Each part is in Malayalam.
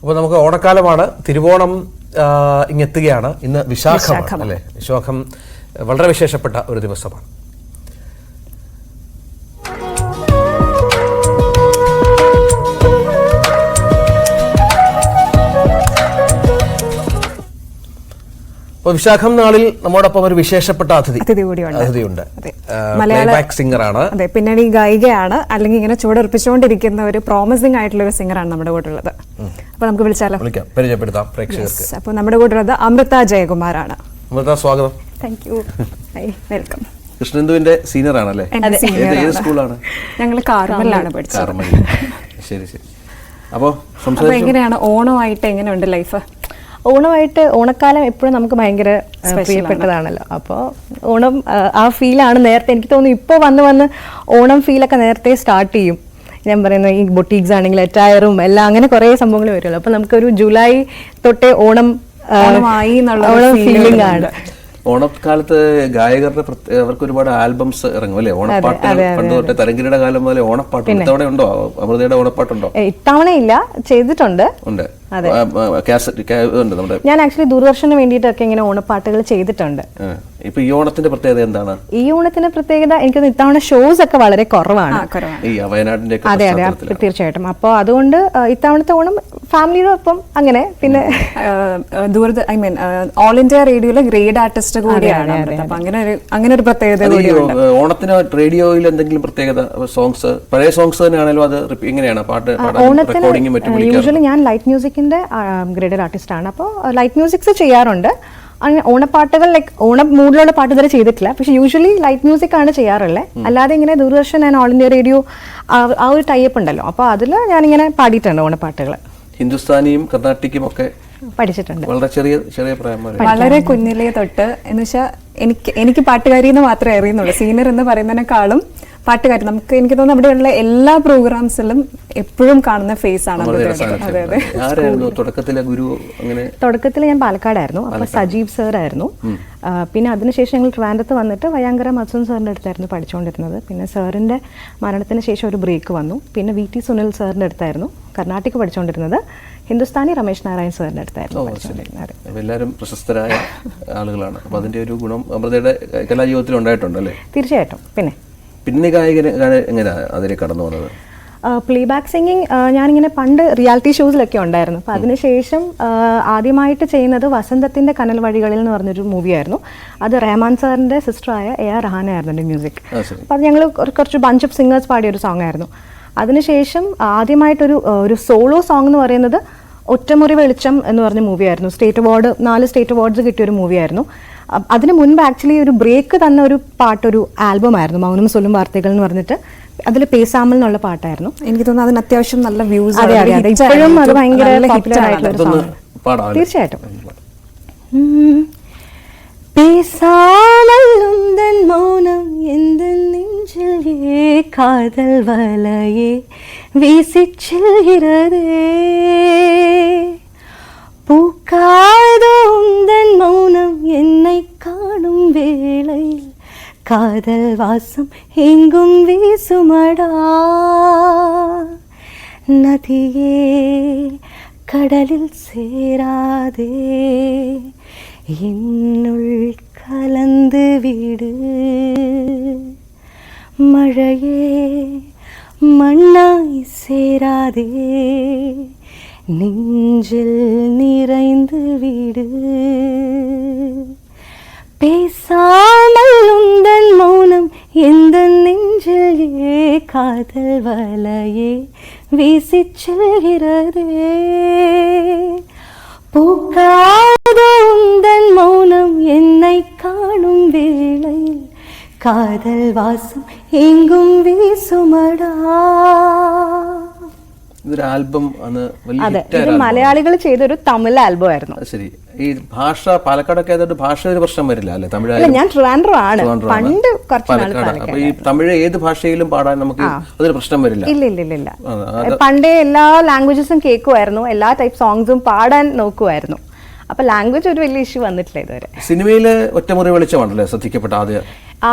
അപ്പോൾ നമുക്ക് ഓണക്കാലമാണ്. തിരുവോണം ഇങ്ങെത്തുകയാണ്. ഇന്ന് വിശാഖമാണ് അല്ലേ? വിശാഖം വളരെ വിശേഷപ്പെട്ട ഒരു ദിവസമാണ്. അപ്പോൾ വിശാഖം നാളിൽ നമ്മോടൊപ്പം ഒരു വിശേഷപ്പെട്ട അതിഥി. അതിഥി കൂടിയുണ്ട്. അതിഥിയുണ്ട്. അതെ. മലയാള സിംഗറാണ് അതെ പിന്നണി ഗായികയാണ്. അല്ലെങ്കിൽ ഇങ്ങനെ ചുവടർപ്പിച്ചുകൊണ്ടിരിക്കുന്ന ഒരു പ്രോമിസിംഗ് ആയിട്ടുള്ള ഒരു സിംഗറാണ് നമ്മുടെ കൂടെ ഉള്ളത് അപ്പൊ നമുക്ക് വിളിച്ചാലോ? വിളിക്കാം. പരിചയപ്പെടുത്താം പ്രേക്ഷകർക്ക്. അപ്പോൾ അപ്പൊ നമ്മുടെ കൂടെ ഉള്ളത് അമൃത ജയകുമാറാണ് അമൃത സ്വാഗതം. താങ്ക് യു വെൽക്കം കൃഷ്ണന്ദുവിന്റെ സീനിയർ ആണല്ലേ ഏത്. സ്കൂളാണ് ഞങ്ങൾ കാർമലാണ് പഠിച്ചത്. കാർമൽ ശരി ശരി. അപ്പോൾ അപ്പൊ എങ്ങനെയാണ്? ഓണമായിട്ട് എങ്ങനെയുണ്ട് ലൈഫ് ഓണമായിട്ട് ഓണക്കാലം എപ്പോഴും നമുക്ക് ഭയങ്കര പ്രിയപ്പെട്ടതാണല്ലോ. അപ്പോൾ ഓണം ആ, ഫീലാണ് നേരത്തെ എനിക്ക് തോന്നുന്നു ഇപ്പോൾ വന്ന് വന്ന് ഓണം ഫീലൊക്കെ നേരത്തെ സ്റ്റാർട്ട് ചെയ്യും. ഞാൻ പറയുന്നത് ഈ ബൊട്ടീക്സ് ആണെങ്കിലും അറ്റയറും എല്ലാം അങ്ങനെ കുറേ സംഭവങ്ങൾ വരുമല്ലോ അപ്പോൾ നമുക്കൊരു ജൂലൈ തൊട്ടേ ഓണം ഓണം ഫീലിംഗ് ആണ്. ഓണക്കാലത്ത് ഗായകരുടെ അവർക്ക് ഒരുപാട് ആൽബംസ് ഇറങ്ങും അല്ലേ? ഓണപ്പാട്ട് പണ്ട് തൊട്ടേ തരംഗിരിയുടെ കാലം മുതലേ ഓണപ്പാട്ട് ഇത്തവണ ഉണ്ടോ അമൃതയുടെ ഓണപ്പാട്ടുണ്ടോ? ഇത്തവണ ഇല്ല ചെയ്തിട്ടുണ്ട്. ഉണ്ട്. ഞാൻ ആക്ച്വലി ദൂരദർശന് വേണ്ടിയിട്ടൊക്കെ ഇങ്ങനെ ഓണപ്പാട്ടുകൾ ചെയ്തിട്ടുണ്ട്. ഇപ്പൊ ഈ ഓണത്തിന്റെ പ്രത്യേകത എന്താണ്? ഈ ഓണത്തിന്റെ പ്രത്യേകത എനിക്ക് ഇത്തവണ ഷോസ് ഒക്കെ വളരെ കുറവാണ്. അതെ അതെ. അപ്പൊ തീർച്ചയായിട്ടും. അപ്പോൾ അതുകൊണ്ട് ഇത്തവണത്തെ ഓണം ഫാമിലിയോടൊപ്പം അങ്ങനെ പിന്നെ ദൂര ഐ മീൻ ഓൾ ഇന്ത്യ റേഡിയോയിലെ ഗ്രേഡ് ആർട്ടിസ്റ്റ് കൂടിയാണ്. അപ്പൊ അങ്ങനെ ഒരു അങ്ങനെ ഒരു പ്രത്യേകത ഓണത്തിന് റേഡിയോയിൽ എന്തെങ്കിലും പ്രത്യേകത? സോങ്സ് പഴയ സോങ്സ് തന്നെയാണല്ലോ അത് എങ്ങനെയാണ് പാട്ട് ഓണത്തിന് യൂഷ്വലി ഞാൻ ലൈറ്റ് മ്യൂസിക്കിന്റെ ഗ്രേഡഡ് ആർട്ടിസ്റ്റാണ്. ആണ് അപ്പോൾ ലൈറ്റ് മ്യൂസിക്സ് ചെയ്യാറുണ്ട്. അങ്ങനെ ഓണപ്പാട്ടുകൾ ലൈക്ക് ഓണ മൂഡിലുള്ള പാട്ട് ഇതുവരെ ചെയ്തിട്ടില്ല. പക്ഷേ യൂഷ്വലി ലൈറ്റ് മ്യൂസിക് ആണ് ചെയ്യാറുള്ളത് അല്ലാതെ ഇങ്ങനെ Doordarshan and All India Radio ആ ഒരു ടൈപ്പ് ഉണ്ടല്ലോ. അപ്പോൾ അതിൽ ഞാനിങ്ങനെ പാടിയിട്ടുണ്ട് ഓണപ്പാട്ടുകൾ. ഹിന്ദുസ്ഥാനിയും കർണാട്ടിക്കും ഒക്കെ പഠിച്ചിട്ടുണ്ട്. വളരെ ചെറിയ ചെറിയ പ്രായം വളരെ കുഞ്ഞിലേ തൊട്ട്. എന്ന് വെച്ചാൽ എനിക്ക് എനിക്ക് പാട്ടുകാരി എന്ന് മാത്രമേ അറിയുന്നുള്ളൂ. സീനിയർ എന്ന് പറയുന്നതിനേക്കാളും പാട്ടുകാരി നമുക്ക് എനിക്ക് തോന്നുന്നു അവിടെയുള്ള എല്ലാ പ്രോഗ്രാംസിലും എപ്പോഴും കാണുന്ന ഫേസ് ആണ്. അതെ അതെ തുടക്കത്തിൽ ഞാൻ പാലക്കാടായിരുന്നു. അപ്പൊ സജീവ് സാർ ആയിരുന്നു പിന്നെ അതിനുശേഷം ഞങ്ങൾ ട്രാൻഡത്ത് വന്നിട്ട് വയാങ്കര മത്സൻ സാറിന്റെ അടുത്തായിരുന്നു പഠിച്ചുകൊണ്ടിരുന്നത്. പിന്നെ സാറിന്റെ മരണത്തിന് ശേഷം ഒരു ബ്രേക്ക് വന്നു. പിന്നെ വി ടി സുനിൽ സാറിന്റെ അടുത്തായിരുന്നു കർണാട്ടിക് പഠിച്ചുകൊണ്ടിരുന്നത്. ഹിന്ദുസ്ഥാനി രമേശ് നാരായൺ സാറിന്റെ അടുത്തായിരുന്നു എല്ലാവരും പ്രശസ്തരായ ആളുകളാണ്. അപ്പോൾ അതിന്റെ ഒരു ഗുണം അമൃതയുടെ കലാജീവിതത്തിൽ ഉണ്ടായിട്ടുണ്ട് അല്ലേ? തീർച്ചയായിട്ടും. പിന്നെ പിന്നെ ഗായകന് ഗാന- അതിനെ കടന്നു വന്നത് പ്ലേ ബാക്ക് സിംഗിങ് ഞാനിങ്ങനെ പണ്ട് റിയാലിറ്റി ഷോസിലൊക്കെ ഉണ്ടായിരുന്നു. അപ്പോൾ അതിനുശേഷം ആദ്യമായിട്ട് ചെയ്യുന്നത് വസന്തത്തിന്റെ കനൽ വഴികളിൽ എന്ന് പറഞ്ഞൊരു മൂവിയായിരുന്നു. അത് റഹ്മാൻ സാറിന്റെ സിസ്റ്ററായ എ ആർ റഹാൻ ആയിരുന്നു എന്റെ മ്യൂസിക് അപ്പോൾ അത് ഞങ്ങൾ കുറച്ച് ബഞ്ച് ഓഫ് സിംഗേഴ്സ് പാടിയ ഒരു സോങ് ആയിരുന്നു. അതിനുശേഷം ആദ്യമായിട്ടൊരു ഒരു സോളോ സോങ് എന്ന് പറയുന്നത് ഒറ്റമുറി വെളിച്ചം എന്ന് പറഞ്ഞ മൂവിയായിരുന്നു. സ്റ്റേറ്റ് അവാർഡ് നാല് സ്റ്റേറ്റ് അവാർഡ്സ് കിട്ടിയ ഒരു മൂവിയായിരുന്നു. അതിന് മുൻപ് ആക്ച്വലി ഒരു ബ്രേക്ക് തന്ന ഒരു പാട്ടൊരു ആൽബം ആയിരുന്നു. മൗനം സൊല്ലും വാർത്തകൾ എന്ന് പറഞ്ഞിട്ട് അതിൽ പേസാമൽ എന്നുള്ള പാട്ടായിരുന്നു. എനിക്ക് തോന്നുന്നു അതിന് അത്യാവശ്യം നല്ല വ്യൂസ് അതെ അതെ ഇപ്പോഴും അത് ഭയങ്കര ആയിട്ടുള്ള തീർച്ചയായിട്ടും. പേസാമൽ മൗനം എന്തെന്നീ நெஞ்சில் ஏ காதல் வலையே வீசிச் செல்கிறதே. பூக்காத உந்தன் மௌனம் என்னை காணும் வேளையில். காதல் வாசம் எங்கும் வீசுமடா. நதியே கடலில் சேராதே. என்னுள் கலந்து விடு. மழையே மண்ணாய் சேராதே. நெஞ்சில் நிறைந்து வீடு. பேசாமல் உந்தன் மௌனம் எந்த நெஞ்சில் ஏ காதல் வலையே வீசிச் செல்கிறதே. பூக்காதோ காதல் வாசம் எங்கும் വീസുമടാ ഇതൊരു ആൽബം അന്ന് വലിയ അതെ ഹിറ്റായ ഇത് ആൽബം. മലയാളികൾ ചെയ്തൊരു തമിഴ് ആൽബം ആയിരുന്നു അത് ശരി ഈ ഭാഷ പാലക്കാടൊക്കെ ആയതുകൊണ്ട് ഭാഷ ഒരു പ്രശ്നം വരില്ല അല്ലെ തമിഴ് അല്ല ഞാൻ ട്രിവാൻഡ്രം ആണ് ട്രിവാൻഡ്രം ആണ്. പണ്ട് കുറച്ച് നാൾ പാലക്കാട് അപ്പൊ പാലക്കാട് ഈ തമിഴ് ഏത് ഭാഷയിലും പാടാൻ നമുക്ക് അതൊരു പ്രശ്നം വരില്ല ഇല്ല ഇല്ല ഇല്ല ഇല്ല ആ, പണ്ടേ എല്ലാ ലാംഗ്വേജസും കേൾക്കുമായിരുന്നു എല്ലാ ടൈപ്പ് സോങ്സും പാടാൻ നോക്കുമായിരുന്നു അപ്പോൾ ലാംഗ്വേജ് ഒരു വലിയ ഇഷ്യൂ വന്നിട്ടില്ല ഇതുവരെ. സിനിമയിൽ ഒറ്റമുറി വെളിച്ചമാണല്ലേ ശ്രദ്ധിക്കപ്പെട്ട ആദ്യം?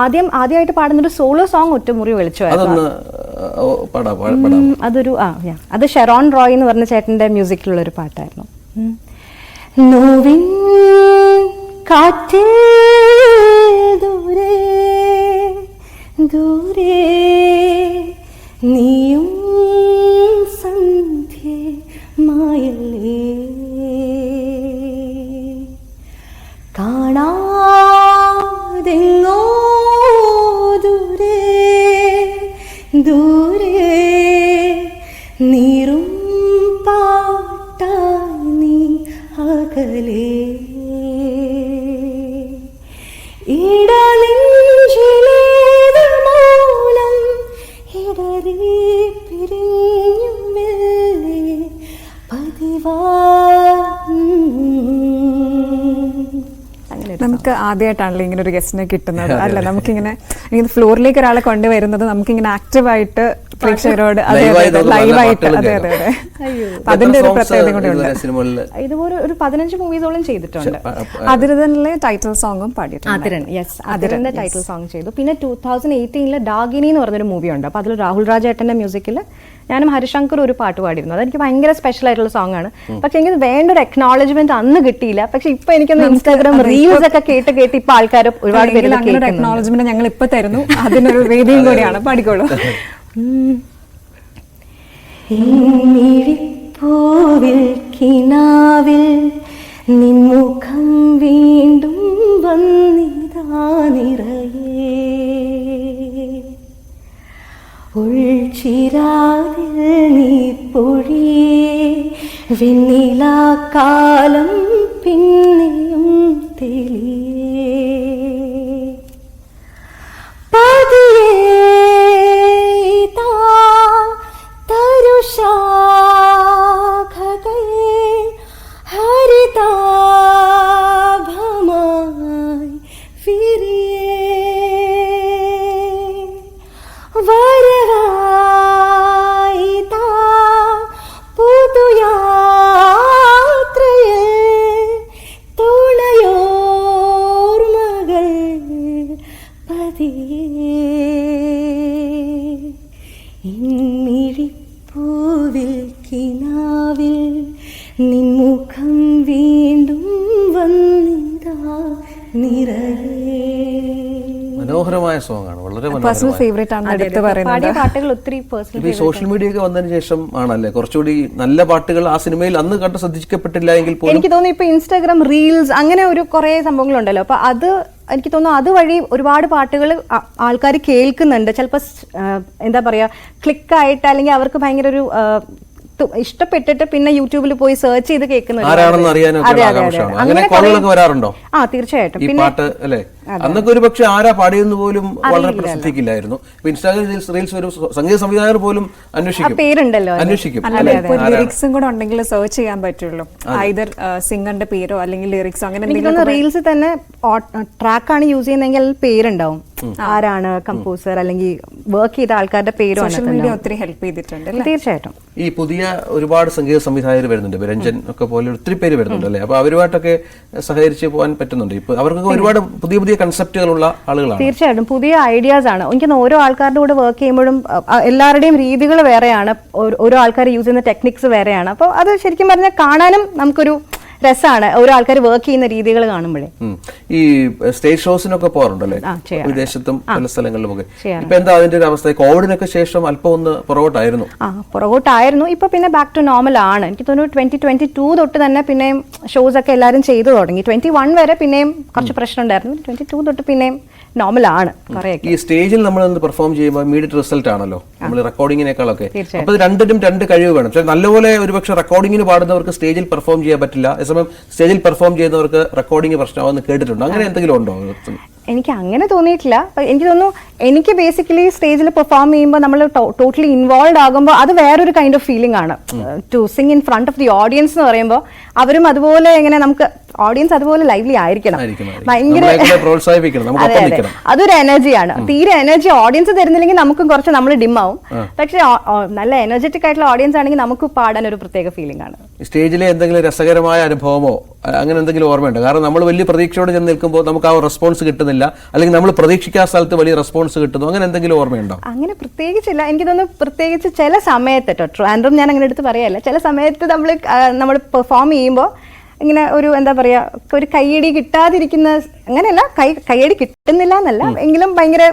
ആദ്യം ആദ്യമായിട്ട് പാടുന്ന ഒരു സോളോ സോങ് ഒറ്റമുറി വെളിച്ചമായിരുന്നു. അതൊരു ആ യാ. അത് ഷെറോൺ റോയ് എന്ന് പറഞ്ഞ ചേട്ടന്റെ മ്യൂസിക്കിലുള്ള ഒരു പാട്ടായിരുന്നു. നോവിൻ കാറ്റിൽ ദൂരെ ദൂരെ നീയും ഇടറി പിരിഞ്ഞും മെല്ലെ പതിവാ. നമുക്ക് ആദ്യമായിട്ടാണല്ലോ ഇങ്ങനെ ഒരു ഗസ്റ്റിനെ കിട്ടുന്നത്. അല്ല നമുക്കിങ്ങനെ ഇങ്ങനെ ഫ്ലോറിലേക്ക് ഒരാളെ കൊണ്ടുവരുന്നത് നമുക്കിങ്ങനെ ആക്റ്റീവായിട്ട് പ്രേക്ഷകരോട് ലൈവായിട്ട് അതെ അതെ അതെ. അതിന്റെ ഒരു പ്രത്യേകത ഇതുപോലെ ഒരു പതിനഞ്ച് മൂവീസോളം ചെയ്തിട്ടുണ്ട്. അതിരതനിലെ ടൈറ്റിൽ സോങ്ങും പാടിയിട്ടുണ്ട്. അതിരൻ യെസ് അതിരന്റെ ടൈറ്റിൽ സോങ് ചെയ്തു. പിന്നെ ടൂ തൗസൻഡ് എയ്റ്റീനിലെ ഡാഗിനി എന്ന് പറഞ്ഞൊരു മൂവി ഉണ്ട്. അപ്പോൾ അതിൽ രാഹുൽ രാജേട്ടന്റെ മ്യൂസിക്കിൽ ഞാനും ഹരിശങ്കർ ഒരു പാട്ട് പാടിയിരുന്നു. അതെനിക്ക് ഭയങ്കര സ്പെഷ്യൽ ആയിട്ടുള്ള സോങ് ആണ്. പക്ഷെ എനിക്ക് വേണ്ട ഒരു അക്നോളജ്മെന്റ് അന്ന് കിട്ടിയില്ല. പക്ഷെ ഇപ്പൊ എനിക്കൊന്ന് ഇൻസ്റ്റാഗ്രാം റീൽസ് ഒക്കെ കേട്ട് കേട്ട് ഇപ്പൊ ആൾക്കാർ ഒരുപാട് പേര്. അക്നോളജ്മെന്റ് ഞങ്ങൾ ഇപ്പൊ തരുന്നു. അതിനൊരു വേദിയും കൂടിയാണ്. പാടിക്കോളൂ. പൂവിൽ കിനാവിൽ നിൻമുഖം പേഴ്സണൽ ഫേവറേറ്റ് ആണ് എടുത്ത് പാടിയ പറയുന്നത്. പാട്ടുകൾ ഒത്തിരി പേഴ്സണൽ ഇപ്പൊ സോഷ്യൽ മീഡിയ ഒക്കെ വന്നതിന് ശേഷം ആണല്ലേ? കുറച്ചുകൂടി നല്ല പാട്ടുകൾ ആ സിനിമയിൽ അന്ന് കണ്ട് ശ്രദ്ധിക്കപ്പെട്ടില്ല എങ്കിൽ പോലും എനിക്ക് തോന്നുന്നു ഇപ്പൊ ഇൻസ്റ്റാഗ്രാം റീൽസ് അങ്ങനെ ഒരു കുറെ സംഭവങ്ങളുണ്ടല്ലോ. അപ്പൊ അത് എനിക്ക് തോന്നുന്നു അതുവഴി ഒരുപാട് പാട്ടുകൾ ആൾക്കാർ കേൾക്കുന്നുണ്ട്. ചിലപ്പോൾ എന്താ പറയാ ക്ലിക്കായിട്ട് അല്ലെങ്കിൽ അവർക്ക് ഭയങ്കര ഒരു ഇഷ്ടപ്പെട്ടിട്ട് പിന്നെ യൂട്യൂബിൽ പോയി സെർച്ച് ചെയ്ത് കേൾക്കുന്നുണ്ട് ആരാണെന്ന് അറിയാനൊക്കെ അതെ, അതെ, അതെ. അങ്ങനെ ആ തീർച്ചയായിട്ടും. ഈ പിന്നെ പാട്ട് അല്ലേ? അന്നൊക്കെ ഒരു പക്ഷെ ആരാ പാടിയെന്ന് പോലും വളരെ പ്രസിദ്ധിക്കില്ലായിരുന്നു. ഇപ്പൊ ഇൻസ്റ്റാഗ്രാം റീൽസ് റീൽസ് ഒരു സംഗീത സംവിധായകർ പോലും അന്വേഷിക്കും. പേരുണ്ടല്ലോ അന്വേഷിക്കും? ലിറിക്സും കൂടെ ഉണ്ടെങ്കിൽ സെർച്ച് ചെയ്യാൻ പറ്റുള്ളൂ. ഐതർ സിംഗറിന്റെ പേരോ അല്ലെങ്കിൽ ലിറിക്സോ അങ്ങനെ എന്തെങ്കിലും റീൽസ് തന്നെ ട്രാക്കാണ് യൂസ് ചെയ്യുന്നതെങ്കിൽ അതിൽ പേരുണ്ടാവും. ആരാണ് കമ്പോസർ അല്ലെങ്കിൽ വർക്ക് ചെയ്ത ആൾക്കാരുടെ പേരും സോഷ്യൽ മീഡിയ ഒത്തിരി ഹെൽപ്പ് ചെയ്തിട്ടുണ്ട് അല്ലേ? തീർച്ചയായിട്ടും. ഈ പുതിയ ഒരുപാട് സംഗീത സംവിധായകർ വരുന്നുണ്ട്. രഞ്ജൻ ഒക്കെ പോലെ ഒത്തിരി പേര് വരുന്നുണ്ട് അല്ലേ? അപ്പൊ അവരുമായിട്ടൊക്കെ സഹകരിച്ച് പോകാൻ പറ്റുന്നുണ്ട്. ഇപ്പൊ അവർക്കൊക്കെ ഒരുപാട് പുതിയ പുതിയ കൺസെപ്റ്റുകളുള്ള ആളുകളാണ്. തീർച്ചയായിട്ടും പുതിയ ഐഡിയാസ് ആണ്. എനിക്ക് ഓരോ ആൾക്കാരുടെ കൂടെ വർക്ക് ചെയ്യുമ്പോഴും എല്ലാവരുടെയും രീതികൾ വേറെയാണ്. ഓരോ ആൾക്കാർ യൂസ് ചെയ്യുന്ന ടെക്നിക്സ് വേറെയാണ്. അപ്പോൾ അത് ശരിക്കും പറഞ്ഞാൽ കാണാനും നമുക്കൊരു രസമാണ് ഒരാൾക്കാർ ആൾക്കാർ വർക്ക് ചെയ്യുന്ന രീതികൾ കാണുമ്പോഴേ. ഈ സ്റ്റേജ് ഷോസിനൊക്കെ പോകാറുണ്ടല്ലേ? വിദേശത്തും പല സ്ഥലങ്ങളിലും ഒക്കെ. ഇപ്പൊ എന്താ അതിന്റെ ഒരു അവസ്ഥ? കോവിഡിനൊക്കെ ശേഷം അല്പം ഒന്ന് പുറകോട്ടായിരുന്നു. ആ പുറകോട്ടായിരുന്നു. ഇപ്പൊ പിന്നെ ബാക്ക് ടു നോർമൽ ആണ്. എനിക്ക് തോന്നുന്നു ട്വന്റി ട്വന്റി ടു തൊട്ട് തന്നെ പിന്നെയും ഷോസ് ഒക്കെ എല്ലാവരും ചെയ്തു തുടങ്ങി. ട്വന്റി വൺ വരെ പിന്നെയും കുറച്ച് പ്രശ്നം ഉണ്ടായിരുന്നു. ട്വന്റി ടു തൊട്ട് പിന്നെയും നോർമൽ ആണ് ഈ സ്റ്റേജിൽ നമ്മൾ പെർഫോം ചെയ്യുമ്പോൾ ഇമ്മീഡിയറ്റ് റിസൾട്ട് ആണല്ലോ. നമ്മൾ റെക്കോർഡിങ്ങിനേക്കാളൊക്കെ അപ്പോൾ അപ്പൊ രണ്ടിനും രണ്ട് കഴിവ് വേണം. പക്ഷെ നല്ലപോലെ ഒരുപക്ഷെ റെക്കോർഡിങ്ങിന് പാടുന്നവർക്ക് സ്റ്റേജിൽ പെർഫോം ചെയ്യാൻ പറ്റില്ല. അതേസമയം സ്റ്റേജിൽ പെർഫോം ചെയ്യുന്നവർക്ക് റെക്കോർഡിംഗ് പ്രശ്നമാണെന്ന് കേട്ടിട്ടുണ്ട്. അങ്ങനെ എന്തെങ്കിലും ഉണ്ടോ? എനിക്ക് അങ്ങനെ തോന്നിയിട്ടില്ല. എനിക്ക് തോന്നുന്നു എനിക്ക് ബേസിക്കലി സ്റ്റേജിൽ പെർഫോം ചെയ്യുമ്പോൾ നമ്മൾ ടോട്ടലി ഇൻവോൾവ് ആകുമ്പോൾ അത് വേറൊരു കൈൻഡ് ഓഫ് ഫീലിംഗ് ആണ്. To sing in front of the audience എന്ന് പറയുമ്പോൾ അവരും അതുപോലെ എങ്ങനെ നമുക്ക് ഓഡിയൻസ് അതുപോലെ ലൈവ്ലി ആയിരിക്കണം. നിൽക്കണം. അതൊരു എനർജിയാണ് തീരെ എനർജി ഓഡിയൻസ് തരുന്നില്ലെങ്കിൽ നമുക്കും കുറച്ച് നമ്മൾ ഡിം ആവും. പക്ഷേ നല്ല എനർജറ്റിക് ആയിട്ടുള്ള ഓഡിയൻസ് ആണെങ്കിൽ നമുക്ക് പാടാൻ ഒരു പ്രത്യേക ഫീലിംഗ് ആണ്. സ്റ്റേജിലെ എന്തെങ്കിലും രസകരമായ അനുഭവമോ അങ്ങനെ എന്തെങ്കിലും ഓർമ്മയുണ്ടോ? കാരണം നമ്മൾ വലിയ പ്രതീക്ഷയോടെ ചെന്ന് നിൽക്കുമ്പോൾ നമുക്ക് ആ റെസ്പോൺസ് കിട്ടുന്നില്ല. അല്ലെങ്കിൽ നമ്മൾ പ്രതീക്ഷിക്കാത്ത സ്ഥലത്ത് വലിയ റെസ്പോൺസ് കിട്ടുന്നു. അങ്ങനെ എന്തെങ്കിലും ഓർമ്മയുണ്ടോ? അങ്ങനെ പ്രത്യേകിച്ചില്ല. എനിക്ക് തോന്നുന്നു പ്രത്യേകിച്ച് ചില സമയത്ത് കേട്ടോ ട്രാൻഡ്രം ഞാൻ അങ്ങനെ എടുത്ത് പറയല്ല. ചില സമയത്ത് നമ്മൾ നമ്മൾ പെർഫോം ചെയ്യുമ്പോൾ ഇങ്ങനെ ഒരു എന്താ പറയാ ഒരു കൈയടി കിട്ടാതിരിക്കുന്ന അങ്ങനെയല്ല കൈ കൈയടി കിട്ടുന്നില്ല എന്നല്ല എങ്കിലും ഭയങ്കര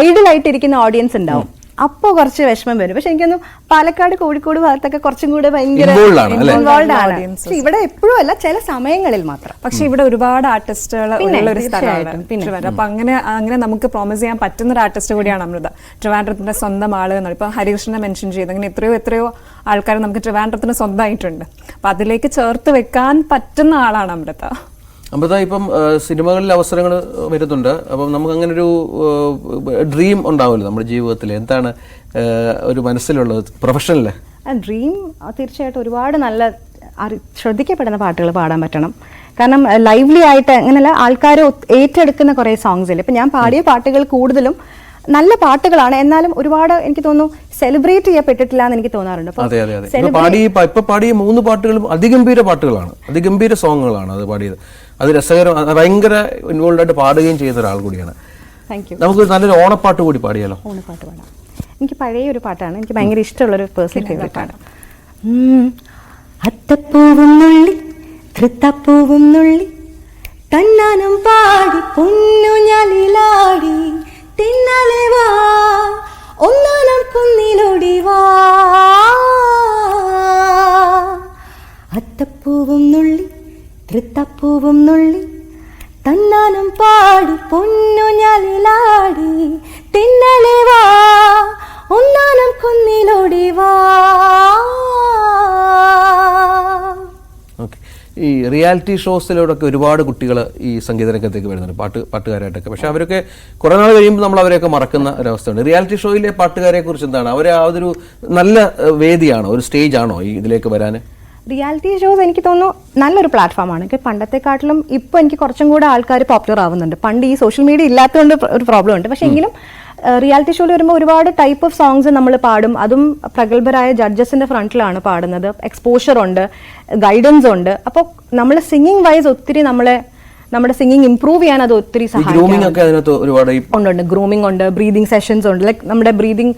ഐഡലായിട്ടിരിക്കുന്ന ഓഡിയൻസ് ഉണ്ടാവും. അപ്പോൾ കുറച്ച് വിഷമം വരും. പക്ഷെ എനിക്കൊന്നും പാലക്കാട് കോഴിക്കോട് ഭാഗത്തൊക്കെ കുറച്ചും കൂടെ ഭയങ്കര ഇൻവോൾവ് ആണ്. പക്ഷെ ഇവിടെ എപ്പോഴും അല്ല ചില സമയങ്ങളിൽ മാത്രം. പക്ഷെ ഇവിടെ ഒരുപാട് ആർട്ടിസ്റ്റുകൾ ഉള്ള ഒരു സ്ഥലമാണ് തീർച്ചയായിട്ടും, ട്രിവാൻഡ്രം. അപ്പൊ അങ്ങനെ അങ്ങനെ നമുക്ക് പ്രോമിസ് ചെയ്യാൻ പറ്റുന്ന ഒരു ആർട്ടിസ്റ്റ് കൂടിയാണ് അമൃത. ട്രിവാൻഡ്രത്തിന്റെ സ്വന്തം ആൾ എന്നാണ് ഇപ്പൊ ഹരികൃഷ്ണനെ മെൻഷൻ ചെയ്ത്. അങ്ങനെ എത്രയോ എത്രയോ ആൾക്കാർ നമുക്ക് ട്രിവാൻഡ്രത്തിന് സ്വന്തമായിട്ടുണ്ട്. അപ്പൊ അതിലേക്ക് ചേർത്ത് വെക്കാൻ പറ്റുന്ന ആളാണ് അമൃത. അമൃത ഇപ്പം സിനിമകളിൽ അവസരങ്ങൾ വരുന്നുണ്ട്. അപ്പം നമുക്ക് അങ്ങനെ ഒരു ഡ്രീം ഉണ്ടാവുമല്ലോ നമ്മുടെ ജീവിതത്തിൽ. എന്താണ് ഒരു മനസ്സിലുള്ളത്? പ്രൊഫഷണൽ ഡ്രീം തീർച്ചയായിട്ടും ഒരുപാട് നല്ല ശ്രദ്ധിക്കപ്പെടുന്ന പാട്ടുകൾ പാടാൻ പറ്റണം. കാരണം ലൈവ്ലി ആയിട്ട് അങ്ങനെയല്ല ആൾക്കാർ ഏറ്റെടുക്കുന്ന കുറേ സോങ്സ് ഇല്ല? ഇപ്പം ഞാൻ പാടിയ പാട്ടുകൾ കൂടുതലും നല്ല പാട്ടുകളാണ്. എന്നാലും ഒരുപാട് എനിക്ക് തോന്നുന്നു സെലിബ്രേറ്റ് ചെയ്യപ്പെട്ടിട്ടില്ല എന്ന് എനിക്ക് തോന്നാറുണ്ട്. പാടിയ മൂന്ന് പാട്ടുകളും അതിഗംഭീര പാട്ടുകളാണ്. അതിഗംഭീര സോങ്ങുകളാണ് അത് പാടിയത്. അത് രസകരം ഭയങ്കര ഇൻവോൾവ് ആയിട്ട് പാടുകയും ചെയ്ത ഒരാൾ കൂടിയാണ്. നമുക്ക് നല്ലൊരു ഓണപ്പാട്ട് കൂടി പാടിയാലോ? ഓണപ്പാട്ട് പാടാം. എനിക്ക് പഴയ ഒരു പാട്ടാണ്. എനിക്ക് ഭയങ്കര ഇഷ്ടമുള്ളൊരു പേഴ്സണൽ ഫേവറേറ്റ് ആണ്. അത്തപ്പൂവും നുള്ളി തൃത്തപ്പൂവും നുള്ളി തന്നാനം പാടി പൊന്നു ഞാലിലാടി തിന്നലെ വാ ഒന്നാനം കുന്നിലൊടി വാ. അത്തപ്പൂവും നുള്ളി തൃത്തപ്പൂവും നുള്ളി തന്നാനം പാടി പൊന്നു ഞാലിലാടി. തിന്നലെ വാ ഒന്നാനം കുന്നിലൊടി വാ. ഈ റിയാലിറ്റി ഷോസിലൂടെയൊക്കെ ഒരുപാട് കുട്ടികൾ ഈ സംഗീത രംഗത്തേക്ക് വരുന്നുണ്ട് പാട്ട് പാട്ടുകാരായിട്ടൊക്കെ. പക്ഷെ അവരൊക്കെ കുറേ നാൾ കഴിയുമ്പോൾ നമ്മൾ അവരെയൊക്കെ മറക്കുന്ന ഒരവസ്ഥയുണ്ട്. റിയാലിറ്റി ഷോയിലെ പാട്ടുകാരെ കുറിച്ച് എന്താണ്? അവരെ ആ ഒരു നല്ല വേദിയാണോ? ഒരു സ്റ്റേജ് ആണോ ഈ ഇതിലേക്ക് വരാൻ റിയാലിറ്റി ഷോസ് എനിക്ക് തോന്നുന്നു നല്ലൊരു പ്ലാറ്റ്ഫോമാണ് പണ്ടത്തെക്കാട്ടിലും ഇപ്പോൾ എനിക്ക് കുറച്ചും കൂടെ ആൾക്കാർ പോപ്പുലർ ആവുന്നുണ്ട്. പണ്ട് ഈ സോഷ്യൽ മീഡിയ ഇല്ലാത്തതുകൊണ്ട് ഒരു പ്രോബ്ലം ഉണ്ട്. പക്ഷേ എങ്കിലും റിയാലിറ്റി ഷോയിൽ വരുമ്പോൾ ഒരുപാട് ടൈപ്പ് ഓഫ് സോങ്സ് നമ്മൾ പാടും. അതും പ്രഗത്ഭരായ ജഡ്ജസിന്റെ ഫ്രണ്ടിലാണ് പാടുന്നത്. എക്സ്പോഷർ ഉണ്ട് ഗൈഡൻസ് ഉണ്ട്. അപ്പോൾ നമ്മൾ സിംഗിങ് വൈസ് ഒത്തിരി നമ്മളെ നമ്മുടെ സിംഗിങ് ഇംപ്രൂവ് ചെയ്യാൻ അത് ഒത്തിരി സഹായിക്കും ഉണ്ട്. ഗ്രൂമിംഗ് ഉണ്ട് ബ്രീതിങ് സെഷൻസ് ഉണ്ട്. ലൈക്ക് നമ്മുടെ ബ്രീതിങ്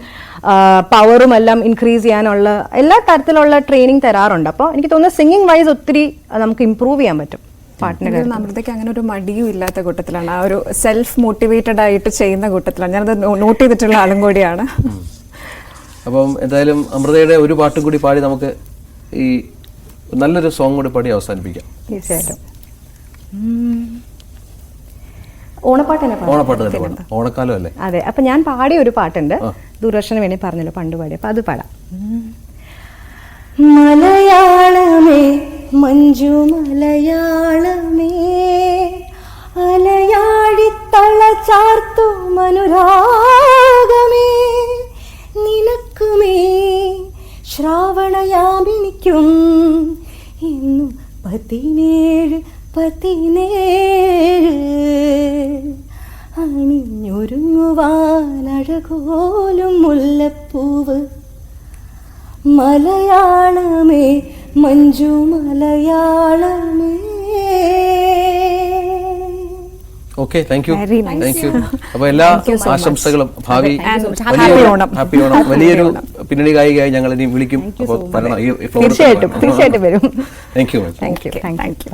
പവറും എല്ലാം ഇൻക്രീസ് ചെയ്യാനുള്ള എല്ലാ തരത്തിലുള്ള ട്രെയിനിങ് തരാറുണ്ട്. അപ്പോൾ എനിക്ക് തോന്നുന്നു സിംഗിങ് വൈസ് ഒത്തിരി നമുക്ക് ഇംപ്രൂവ് ചെയ്യാൻ പറ്റും അമൃതയ്ക്ക് അങ്ങനെ ഒരു മടിയും ഇല്ലാത്ത കൂട്ടത്തിലാണ്. ആ ഒരു സെൽഫ് മോട്ടിവേറ്റഡ് ആയിട്ട് ചെയ്യുന്ന കൂട്ടത്തിലാണ്. ഞാനത് നോട്ട് ചെയ്തിട്ടുള്ള ആളും കൂടിയാണ്. അപ്പം എന്തായാലും അമൃതയുടെ ഒരു പാട്ടും കൂടി പാടി നമുക്ക് ഈ നല്ലൊരു സോങ് കൂടി പാടി അവസാനിപ്പിക്കാം. തീർച്ചയായിട്ടും. ഓണപ്പാട്ട് തന്നെ പാടാം. ഓണപ്പാട്ട് തന്നെ പാടാം ഓണക്കാലം അല്ലേ? അതെ. അപ്പൊ ഞാൻ പാടിയ ഒരു പാട്ടുണ്ട്. ദൂരദർശന് വേണ്ടി പറഞ്ഞല്ലോ പണ്ട് പാടി അപ്പൊ അത് പാടാം. മലയാളമേ മഞ്ജു മലയാളമേ അലയാടി ചാർത്തു മനുരാഗമേ നിനക്കുമേ ശ്രാവണയാമിനിക്കും ഇന്നു പതിനേഴ് പതിനേഴ് അണിഞ്ഞൊരുങ്ങുവാനഴകോലും മുല്ലപ്പൂവ്. മലയാളമേ Manju മലയാളമേ. Okay thank you. Thank you അപ്പൊ എല്ലാ ആശംസകളും ഭാവി ഹാപ്പി ഓണം. വലിയൊരു പിന്നണി ഗായികയായി ഞങ്ങൾ ഇനി വിളിക്കും അപ്പോൾ തീർച്ചയായിട്ടും തീർച്ചയായിട്ടും വരും. Thank you thank you thank you